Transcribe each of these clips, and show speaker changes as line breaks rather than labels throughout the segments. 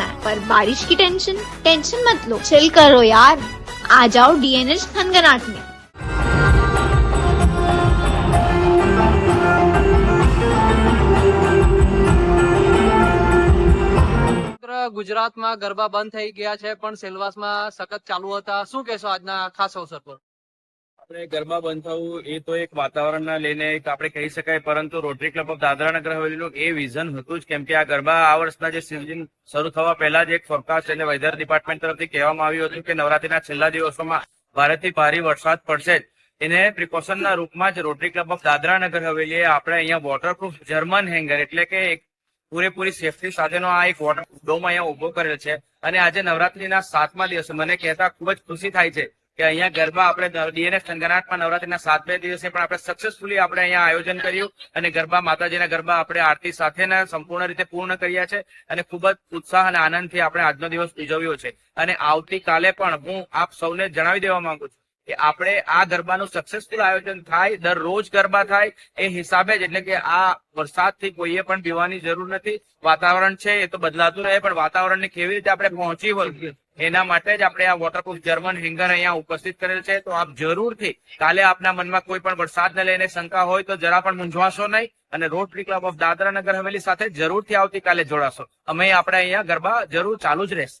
करना है पर बारिश की टेंशन टेंशन मत लो चिल करो यार आ जाओ डीएनएच थनगनाट में
સમગ્ર ગુજરાતમાં ગરબા બંધ થઈ ગયા છે પણ સેલવાસમાં સખત ચાલુ હતા શું કહેશો આજના ખાસ અવસર પર
આપણે ગરબા બંધ થવું એ તો એક વાતાવરણના લઈને એક આપણે કહી શકાય, પરંતુ rotary club of Dadra Nagar હવેલીનું A vision હતું જ. કેમ કે આ ગરબા આ વર્ષના જે સિઝન શરૂ થવા પહેલા જ એક ફોરકાસ્ટ એટલે વેધર ડિપાર્ટમેન્ટ તરફથી કહેવામાં આવ્યું હતું કે નવરાત્રીના છેલ્લા દિવસોમાં ભારેથી ભારે વરસાદ પડશે જ. એને પ્રિકોશનના રૂપમાં જ rotary club of Dadra Nagar હવેલીએ આપણે અહીંયા વોટરપ્રૂફ જર્મન હેંગર એટલે કે એક પૂરેપૂરી સેફટી સાથેનો આ એક વોટર ડોમ અહીંયા ઊભો કરેલ છે. અને આજે નવરાત્રીના સાતમા દિવસે મને કહેતા ખૂબ જ ખુશી થાય છે કે અહીંયા ગરબા આપણે ડીએનએફ થનગનાટમાં નવરાત્રીના સાતમે દિવસે પણ આપણે સક્સેસફુલી આપણે અહીંયા આયોજન કર્યું અને ગરબા માતાજીના ગરબા આપણે આરતી સાથેના સંપૂર્ણ રીતે પૂર્ણ કર્યા છે અને ખૂબ જ ઉત્સાહ અને આનંદથી આપણે આજનો દિવસ ઉજવ્યો છે. અને આવતીકાલે પણ હું આપ સૌને જણાવી દેવા માંગુ છું કે આપણે આ ગરબાનું સક્સેસફુલ આયોજન થાય, દરરોજ ગરબા થાય, એ હિસાબે જ એટલે કે આ વરસાદથી કોઈએ પણ પીવાની જરૂર નથી. વાતાવરણ છે એ તો બદલાતું રહે, પણ વાતાવરણને કેવી રીતે આપણે પહોંચી વળીએ? એના માટે જ આપણે આ વોટરપ્રૂફ જર્મન હેંગર અહીંયા ઉપસ્થિત કરેલ છે. તો આપ જરૂરથી કાલે આપના મનમાં કોઈ પણ વરસાદને લઈને શંકા હોય તો જરા પણ મૂંઝવાશો નહીં અને rotary club of Dadra Nagar Haveli સાથે જરૂરથી આવતીકાલે જોડાશો. અમે આપણે અહીંયા ગરબા જરૂર ચાલુ જ રહેશે.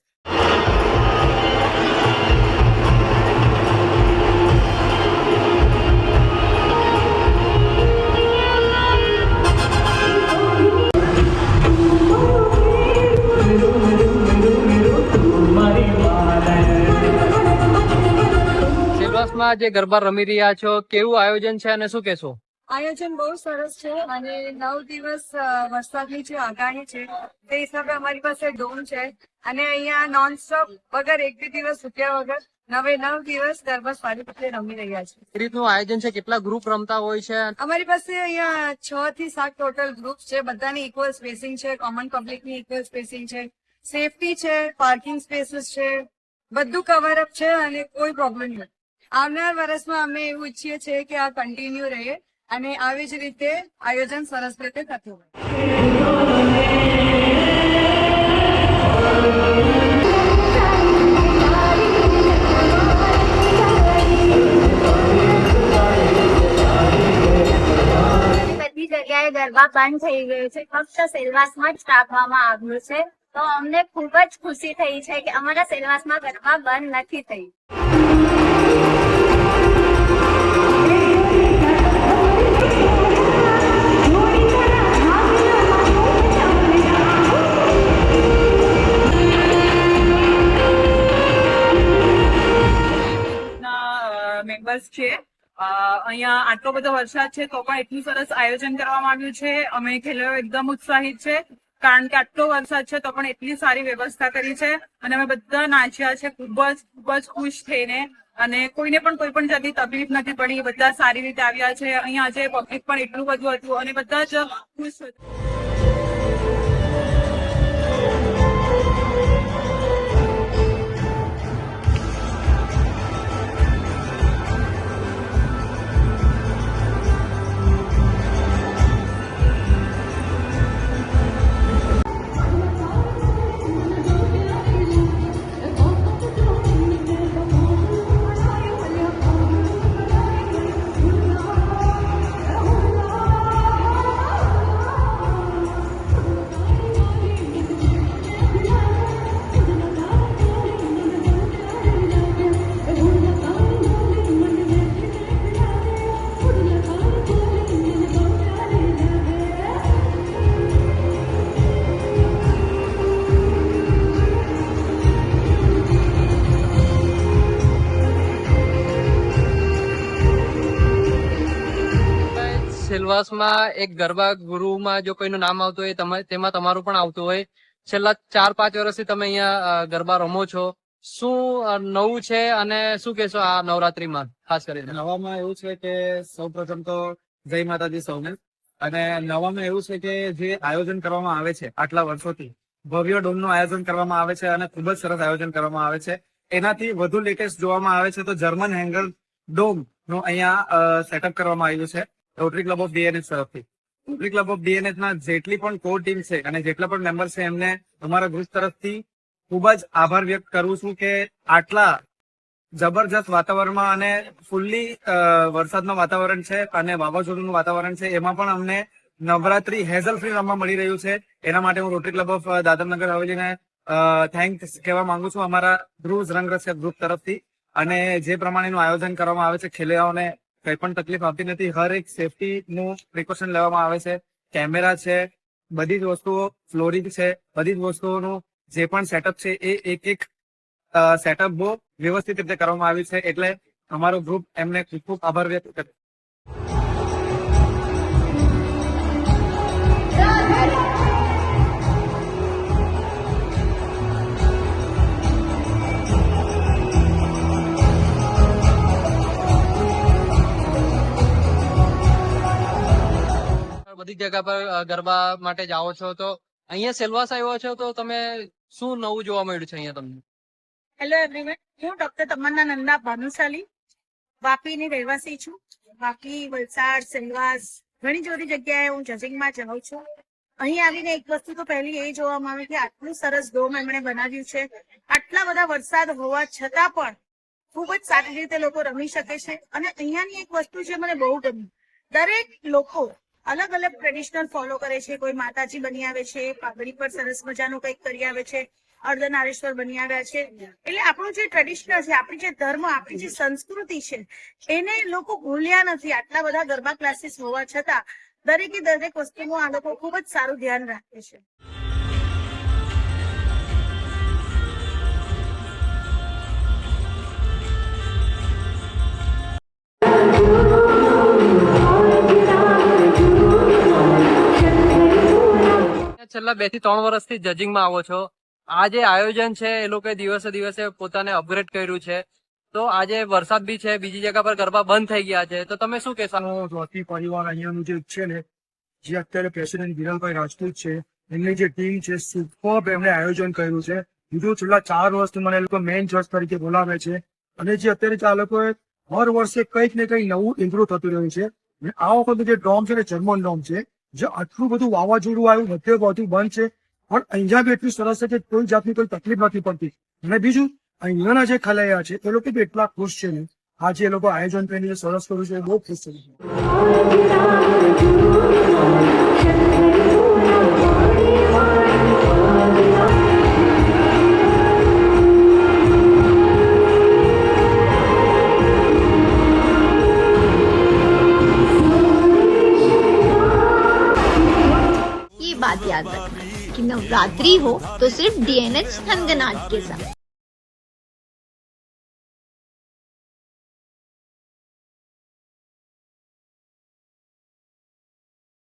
જે ગરબા રમી રહ્યા છો કેવું આયોજન છે અને શું કહેશો?
આયોજન બહુ સરસ છે અને નવ દિવસ વરસાદની જે આગાહી છે તે હિસાબે અમારી પાસે ડોમ છે અને અહીંયા નોન સ્ટોપ વગર એક બે દિવસ રૂપિયા વગર નવે નવ દિવસ ગરબા સારી રીતે રમી રહ્યા છે.
એ રીતનું આયોજન છે? કેટલા ગ્રુપ રમતા હોય છે?
અમારી પાસે અહીંયા છ થી સાત ટોટલ ગ્રુપ છે. બધાની ઇક્વલ સ્પેસિંગ છે કોમન પબ્લિકની ઇક્વલ સ્પેસિંગ છે સેફટી છે પાર્કિંગ સ્પેસીસ છે બધું કવર અપ છે અને કોઈ પ્રોબ્લેમ નથી. આવનાર વર્ષમાં અમે એવું ઈચ્છીએ છીએ કે આ કન્ટિન્યુ રહે અને આવી જ રીતે આયોજન સરસ રીતે થતું હોય.
બધી જગ્યાએ ગરબા બંધ થઈ ગયું છે. ફક્ત સેલવાસમાં જ રાખવામાં આવ્યું છે. તો અમને ખૂબ જ ખુશી થઈ છે કે અમારા સેલવાસમાં ગરબા બંધ નથી થઈ.
મેમ્બર્સ છે. અહીંયા આટલો બધો વરસાદ છે તો પણ એટલું સરસ આયોજન કરવામાં આવ્યું છે. અમે ખેલાડીઓ એકદમ ઉત્સાહિત છે. કારણ કે આટલો વરસાદ છે તો પણ એટલી સારી વ્યવસ્થા કરી છે. અને અમે બધા નાચ્યા છે. ખૂબ જ ખૂબ જ ખુશ થઈને અને કોઈને પણ કોઈ પણ જાતની તકલીફ નથી પડી. બધા સારી રીતે આવ્યા છે. અહીંયા આજે પબ્લિક પણ એટલું બધું હતું અને બધા જ ખુશ હતા.
સેલવાસમાં એક ગરબા ગુરુમાં જો કોઈનું નામ આવતું હોય, તમે, તેમાં તમારું પણ આવતું હોય. છેલ્લા ચાર પાંચ વર્ષથી તમે અહીંયા ગરબા રમો છો. શું નવું છે અને શું કહેશો આ નવરાત્રીમાં, ખાસ કરીને?
નવામાં એવું છે કે સૌ પ્રથમ તો જય માતાજી સૌને. અને નવામાં એવું છે કે જે આયોજન કરવામાં આવે છે, આટલા વર્ષોથી, ભવ્ય ડોમનું આયોજન કરવામાં આવે છે અને ખૂબ જ સરસ આયોજન કરવામાં આવે છે. એનાથી વધુ લેટેસ્ટ જોવામાં આવે છે તો જર્મન હેંગર ડોમનું અહીંયા સેટઅપ કરવામાં આવ્યું છે. રોટરી ક્લબ ઓફ ડીએનએસ તરફથી. રોટરી ક્લબ ઓફ ડીએનએસ ના જેટલી પણ કોર ટીમ છે અને જેટલા પણ મેમ્બર છે, એમને અમારા ગ્રુપ તરફથી ખૂબ જ આભાર વ્યક્ત કરું છું કે આટલા જબરજસ્ત વાતાવરણમાં અને ફૂલ્લી વરસાદનું વાતાવરણ છે અને વાવાઝોડુંનું વાતાવરણ છે, એમાં પણ અમને નવરાત્રી હેઝલ ફ્રી રમવા મળી રહ્યું છે. એના માટે હું રોટરી ક્લબ ઓફ દાદરનગર હવેલીને થેન્ક્સ કહેવા માંગુ છું અમારા ધ્રુવ રંગરસિયા ગ્રુપ તરફથી. અને જે પ્રમાણેનું આયોજન કરવામાં આવે છે ખેલૈયાઓને કંઈ પણ તકલીફ આવતી નથી. હર એક સેફટી નું પ્રિકોશન લેવામાં આવે છે. કેમેરા છે, બધી જ વસ્તુઓ ફ્લોરિંગ છે, બધી જ વસ્તુઓનું જે પણ સેટઅપ છે એ એક એક સેટઅપ બહુ વ્યવસ્થિત રીતે કરવામાં આવ્યું છે. એટલે અમારો ગ્રુપ એમને ખૂબ ખૂબ આભાર વ્યક્ત કરે
બધી જગ્યા પર ગરબા માટે જાઓ છો તો અહીંયા સેલવાસ આવ્યો છો તો તમે શું નવું જોવા મળ્યું છે અહીંયા તમને?
હેલો એવરીવન હું ડોક્ટર તમન્ના નંદા ભાનુશાલી, વાપીની રહેવાસી છું. વાપી, વલસાડ, સેલવાસ, ઘણી બધી જગ્યાએ હું જજિંગમાં જાઉં છું. અહીં આવીને એક વસ્તુ તો પહેલી એ જોવામાં આવે કે આટલું સરસ ડોમ એમણે બનાવ્યું છે. આટલા બધા વરસાદ હોવા છતાં પણ ખૂબ જ સારી રીતે લોકો રમી શકે છે. અને અહીંયાની એક વસ્તુ છે મને બહુ ગમી, દરેક લોકો અલગ અલગ ટ્રેડિશનલ ફોલો કરે છે. કોઈ માતાજી બની આવે છે, પાઘડી પર સરસ મજાનું કંઈક કરી આવે છે, અર્ધનારેશ્વર બની આવ્યા છે. એટલે આપણું જે ટ્રેડિશનલ છે, આપણી જે ધર્મ, આપણી જે સંસ્કૃતિ છે, એને લોકો ભૂલ્યા નથી. આટલા બધા ગરબા ક્લાસીસ હોવા છતાં દરેકે દરેક વસ્તુનું આ લોકો ખૂબ જ સારું ધ્યાન રાખે છે.
છેલ્લા બેથી ત્રણ વર્ષથી જજિંગમાં આવો છો? આ જે આયોજન છે, એ લોકોએ દિવસે દિવસે પોતાને અપગ્રેડ કર્યું છે. તો આજે વરસાદ બી છે, બીજી જગ્યા પર ગરબા બંધ થઈ ગયા છે. તો તમે શું કહેશો?
જોતી પરિવાર અહીંયાનું જે છે ને, જે અત્યારે પ્રેસિડેન્ટ વિરલભાઈ રાજપૂત છે, એમની જે ટીમ છે સુપર એમણે આયોજન કર્યું છે. બીજું છેલ્લા ચાર વર્ષથી મને લોકો મેઇન જજ તરીકે બોલાવે છે. અને જે અત્યારે આ લોકોએ હર વર્ષે કંઈક ને કંઈક નવું ઇમ્પ્રુવ થતું રહ્યું છે. આ વખતે જે ડોમ છે ને જર્મન ડોમ છે જે આટલું બધું વાવાઝોડું આવ્યું, બધે બધું બંધ છે. પણ અહીંયા બી એટલું સરસ છે કે કોઈ જાતની કોઈ તકલીફ નથી પડતી. અને બીજું, અહીંયાના જે ખલૈયા છે, એ લોકો બી એટલા ખુશ છે ને. આજે એ લોકો આયોજન કરીને સરસ કર્યું છે, બહુ ખુશ છે.
बात याद रखना कि नवरात्रि हो तो सिर्फ डीएनएच थनगनाट के साथ